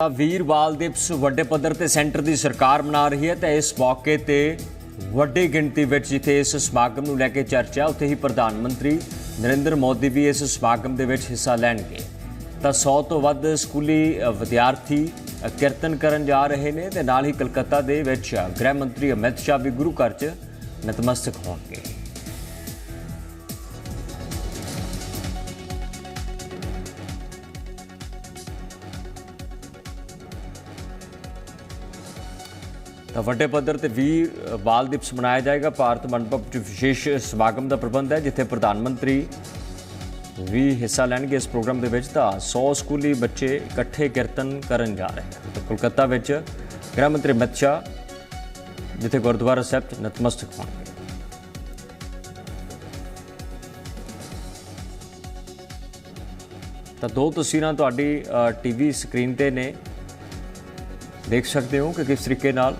ਵੀਰਵਾਲ ਦਿਵਸ ਵੱਡੇ ਪੱਧਰ ਤੇ ਸੈਂਟਰ ਦੀ ਸਰਕਾਰ ਮਨਾ ਰਹੀ ਹੈ ਤੇ ਇਸ ਮੌਕੇ ਤੇ ਵੱਡੀ ਗਿਣਤੀ ਵਿੱਚ ਜਿੱਥੇ ਇਸ ਸਮਾਗਮ ਨੂੰ ਲੈ ਕੇ ਚਰਚਾ, ਉੱਥੇ ਹੀ ਪ੍ਰਧਾਨ ਮੰਤਰੀ ਨਰਿੰਦਰ ਮੋਦੀ ਵੀ ਇਸ ਸਮਾਗਮ ਦੇ ਵਿੱਚ ਹਿੱਸਾ ਲੈਣਗੇ। ਤਾਂ 100 ਤੋਂ ਵੱਧ ਸਕੂਲੀ ਵਿਦਿਆਰਥੀ ਕੀਰਤਨ ਕਰਨ ਜਾ ਰਹੇ ਨੇ ਤੇ ਨਾਲ ਹੀ ਕਲਕੱਤਾ ਦੇ ਵਿੱਚ ਗ੍ਰਹਿ ਮੰਤਰੀ ਅਮਿਤ ਸ਼ਾਹ ਵੀ ਗੁਰੂ ਘਰ 'ਚ ਨਤਮਸਤਕ ਹੋਣਗੇ। ਵੱਡੇ ਪੱਧਰ ਤੇ ਵੀਰ ਬਾਲ ਦਿਵਸ ਮਨਾਇਆ ਜਾਏਗਾ। ਭਾਰਤ ਮੰਡਪ 'ਚ ਵਿਸ਼ੇਸ਼ ਸਮਾਗਮ ਦਾ ਪ੍ਰਬੰਧ ਹੈ, ਜਿੱਥੇ ਪ੍ਰਧਾਨ ਮੰਤਰੀ ਵੀ ਹਿੱਸਾ ਲੈਣਗੇ। ਇਸ ਪ੍ਰੋਗਰਾਮ ਦੇ ਵਿੱਚ ਤਾਂ 100 ਸਕੂਲੀ ਬੱਚੇ ਇਕੱਠੇ ਕੀਰਤਨ ਕਰਨ ਜਾ ਰਹੇ ਹਨ। ਤਾਂ ਕੋਲਕਾਤਾ ਵਿੱਚ ਗ੍ਰਹਿ ਮੰਤਰੀ ਅਮਿਤ ਸ਼ਾਹ, ਜਿੱਥੇ ਗੁਰਦੁਆਰਾ ਸਾਹਿਬ 'ਚ ਨਤਮਸਤਕ ਹੋਣਗੇ। ਤਾਂ ਦੋ ਤਸਵੀਰਾਂ ਤੁਹਾਡੀ ਟੀਵੀ ਸਕਰੀਨ ਤੇ ਨੇ। ਦੇਖ ਸਕਦੇ ਹੋ ਕਿ ਕਿਸ ਤਰੀਕੇ ਨਾਲ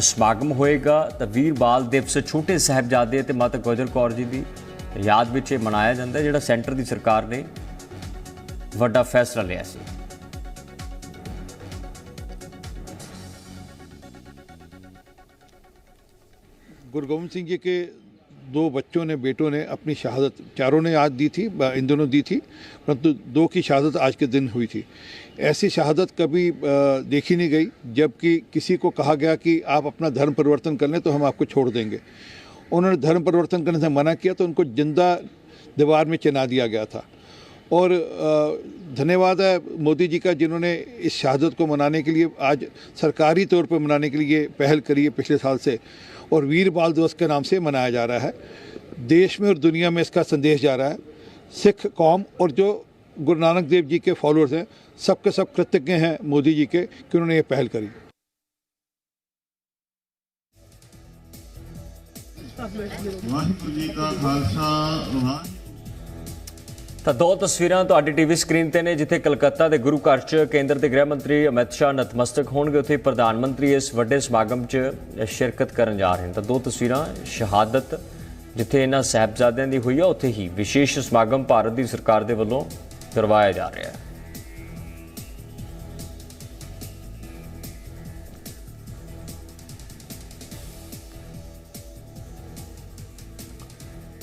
ਸਮਾਗਮ ਹੋਏਗਾ ਤਾਂ ਵੀਰ ਬਾਲ ਦਿਵਸ ਛੋਟੇ ਸਾਹਿਬਜ਼ਾਦੇ ਤੇ ਮਾਤਾ ਗੁਜਰ ਕੌਰ ਜੀ ਦੀ ਯਾਦ ਵਿੱਚ ਇਹ ਮਨਾਇਆ ਜਾਂਦਾ ਹੈ, ਜਿਹੜਾ ਸੈਂਟਰ ਦੀ ਸਰਕਾਰ ਨੇ ਵੱਡਾ ਫੈਸਲਾ ਲਿਆ ਸੀ गुरु गोविंद सिंह जी के दो बच्चों ने, बेटों ने अपनी शहादत, चारों ने आज दी थी इन दोनों दी थी, परंतु दो की शहादत आज के दिन हुई थी। ऐसी शहादत कभी देखी नहीं गई, जबकि किसी को कहा गया कि आप अपना धर्म परिवर्तन कर लें तो हम आपको छोड़ देंगे। उन्होंने धर्म परिवर्तन करने से मना किया तो उनको ज़िंदा दीवार में चिना दिया गया था। और धन्यवाद है मोदी जी का जिन्होंने इस शहादत को मनाने के लिए, आज सरकारी तौर पर मनाने के लिए पहल करी है पिछले साल से, और वीर बाल दिवस के नाम से मनाया जा रहा है। देश में और दुनिया में इसका संदेश जा रहा है। सिख कौम और जो गुरु नानक देव जी के फॉलोअर्स हैं, सबके सब कृतज्ञ हैं मोदी जी के कि उन्होंने ये पहल करी। वाहिगुरु जी का खालसा ਤਾਂ ਦੋ ਤਸਵੀਰਾਂ ਤੁਹਾਡੀ ਟੀਵੀ ਸਕਰੀਨ ਤੇ ਨੇ, ਜਿੱਥੇ ਕਲਕੱਤਾ ਦੇ ਗੁਰੂ ਘਰ 'ਚ ਕੇਂਦਰ ਦੇ ਗ੍ਰਹਿ ਮੰਤਰੀ ਅਮਿਤ ਸ਼ਾਹ ਨਤਮਸਤਕ ਹੋਣਗੇ। ਉੱਥੇ ਪ੍ਰਧਾਨ ਮੰਤਰੀ ਇਸ ਵੱਡੇ ਸਮਾਗਮ 'ਚ ਸ਼ਿਰਕਤ ਕਰਨ ਜਾ ਰਹੇ ਨੇ। ਤਾਂ ਦੋ ਤਸਵੀਰਾਂ, ਸ਼ਹਾਦਤ, ਜਿੱਥੇ ਇਹਨਾਂ ਸਾਹਿਬਜ਼ਾਦਿਆਂ ਦੀ ਹੋਈ ਆ, ਉੱਥੇ ਹੀ ਵਿਸ਼ੇਸ਼ ਸਮਾਗਮ ਭਾਰਤ ਦੀ ਸਰਕਾਰ ਦੇ ਵੱਲੋਂ ਕਰਵਾਇਆ ਜਾ ਰਿਹਾ ਹੈ।